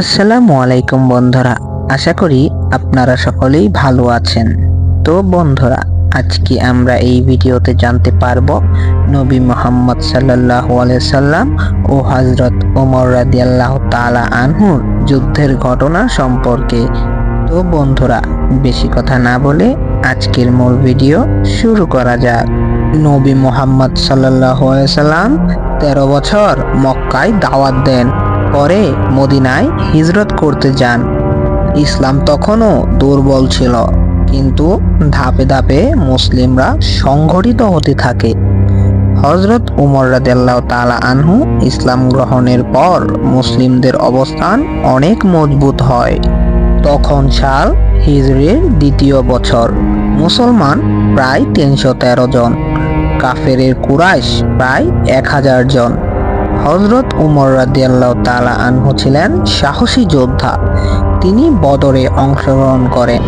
আসসালামু আলাইকুম বন্ধুরা, আশা করি আপনারা সকলেই ভালো আছেন। তো বন্ধুরা, আজকে আমরা এই ভিডিওতে জানতে পারব নবী মোহাম্মদ আলাইহি সাল্লাম ও হযরত ওমর রাদিয়াল্লাহু তাআলা আনহুর যুদ্ধের ঘটনা সম্পর্কে। তো বন্ধুরা, বেশি কথা না বলে আজকের মূল ভিডিও শুরু করা যাক। নবী মোহাম্মদ সাল্লাল্লাহু আলাইহি সাল্লাম তেরো বছর মক্কায় দাওয়াত দেন। পরে মদিনায় হিজরত করতে যান। ইসলাম তখনও দুর্বল ছিল, কিন্তু ধাপে ধাপে মুসলিমরা সংগঠিত হতে থাকে। হজরত উমর রাদিয়াল্লাহু তাআলা আনহু ইসলাম গ্রহণের পর মুসলিমদের অবস্থান অনেক মজবুত হয়। তখন সাল হিজরির দ্বিতীয় বছর। মুসলমান প্রায় তিনশো তেরো জন, কাফেরের কুরাইশ প্রায় এক হাজার জন। হজরত উমর রাদিয়াল্লাহ তালা আনহু ছিলেন সাহসী যোদ্ধা। তিনি বদরে অংশগ্রহণ করেন।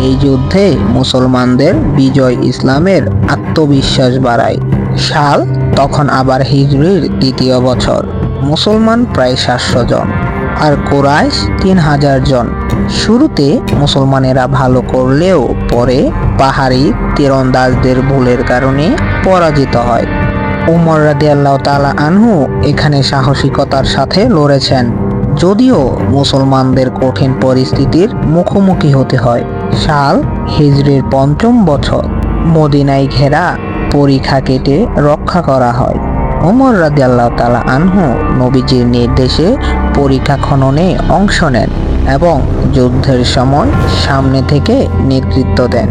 এই যুদ্ধে মুসলমানদের বিজয় ইসলামের আত্মবিশ্বাস বাড়ায়। সাল, তখন আবার হিজরির দ্বিতীয় বছর। মুসলমান প্রায় সাতশো জন আর কোরাইশ তিন হাজার জন। শুরুতে মুসলমানেরা ভালো করলেও পরে পাহাড়ি তীরন্দাজদের ভুলের কারণে পরাজিত হয়। উমর রাদিয়াল্লাহু তালা আনহু এখানে সাহসিকতার সাথে লড়েছেন। যদিও মুসলমানদের কঠিন পরিস্থিতির মুখোমুখি হতে হয়। সাল হিজরির পঞ্চম বছর। মদিনায় ঘেরা পরীক্ষা কেটে রক্ষা করা হয়। ওমর রাদিয়াল্লাহু তালা আনহু নবীজির নির্দেশে পরীক্ষা খননে অংশ নেন এবং যুদ্ধের সময় সামনে থেকে নেতৃত্ব দেন।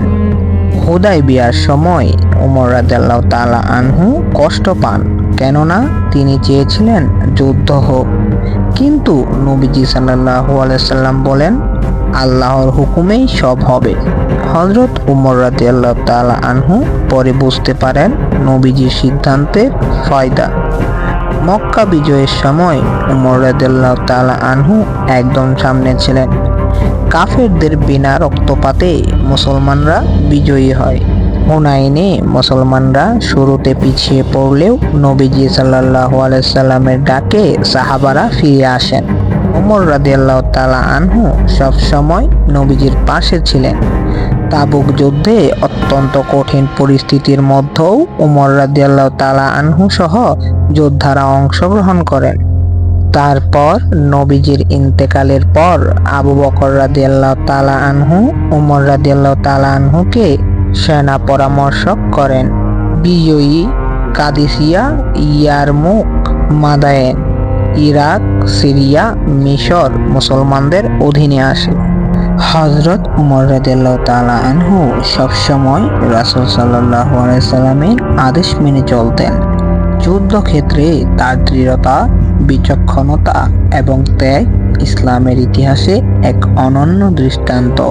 হুদাই বিয়ার সময় উমর রাদিয়াল্লাহু তাআলা আনহু কষ্ট পান, কেননা তিনি চেয়েছিলেন যুদ্ধ হোক। কিন্তু নবীজি সাল্লাল্লাহু আলাইহি সাল্লাম বলেন, আল্লাহর হুকুমেই সব হবে। হজরত উমর রাজি আল্লাহ তাআলা আনহু পরে বুঝতে পারেন নবীজির সিদ্ধান্তের ফায়দা। মক্কা বিজয়ের সময় উমর রাদিয়াল্লাহু তাআলা আনহু একদম সামনে ছিলেন। কাফেরদের বিনা রক্তপাতে মুসলমানরা বিজয়ী হয়। হুনাইনে মুসলমানরা শুরুতে পিছিয়ে পড়লেও নবীজি সাল্লাল্লাহু আলাইহি সাল্লামের ডাকে সাহাবারা ফিরে আসেন। ওমর রাদিয়াল্লাহু তালা আনহু সবসময় নবীজির পাশে ছিলেন। তাবুক যুদ্ধে অত্যন্ত কঠিন পরিস্থিতির মধ্যেও উমর রাদিয়াল্লাহু তালা আনহু সহ যোদ্ধারা অংশগ্রহণ করেন। তারপর নবীজির ইন্তেকালের পর আবু বকর রাদিয়াল্লাহু তাআলা আনহু, উমর রাদিয়াল্লাহু তালা আনহুকে সেনা পরামর্শক করেন। বিজয়ী কাদিসিয়া ইয়ারমুক মাদায়েন, ইরাক, সিরিয়া, মিশর মুসলমানদের অধীনে আসে। হজরত উমর রাদিয়াল্লাহু তালা আনহু সবসময় রাসূল সাল্লাল্লাহু আলাইহি সাল্লামের আদেশ মেনে চলতেন। যুদ্ধক্ষেত্রে তার দৃঢ়তা, বিচক্ষণতা এবং ত্যাগ ইসলামের ইতিহাসে এক অনন্য দৃষ্টান্ত।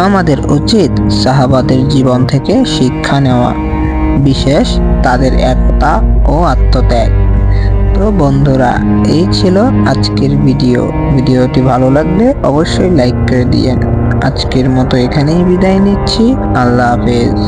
আমাদের উচিত সাহাবাদের জীবন থেকে শিক্ষা নেওয়া, বিশেষ তাদের একতা ও আত্মত্যাগ। তো বন্ধুরা, এই ছিল আজকের ভিডিও। ভিডিওটি ভালো লাগলে অবশ্যই লাইক করে দিয়েন। আজকের মতো এখানেই বিদায় নিচ্ছি। আল্লাহ হাফেজ।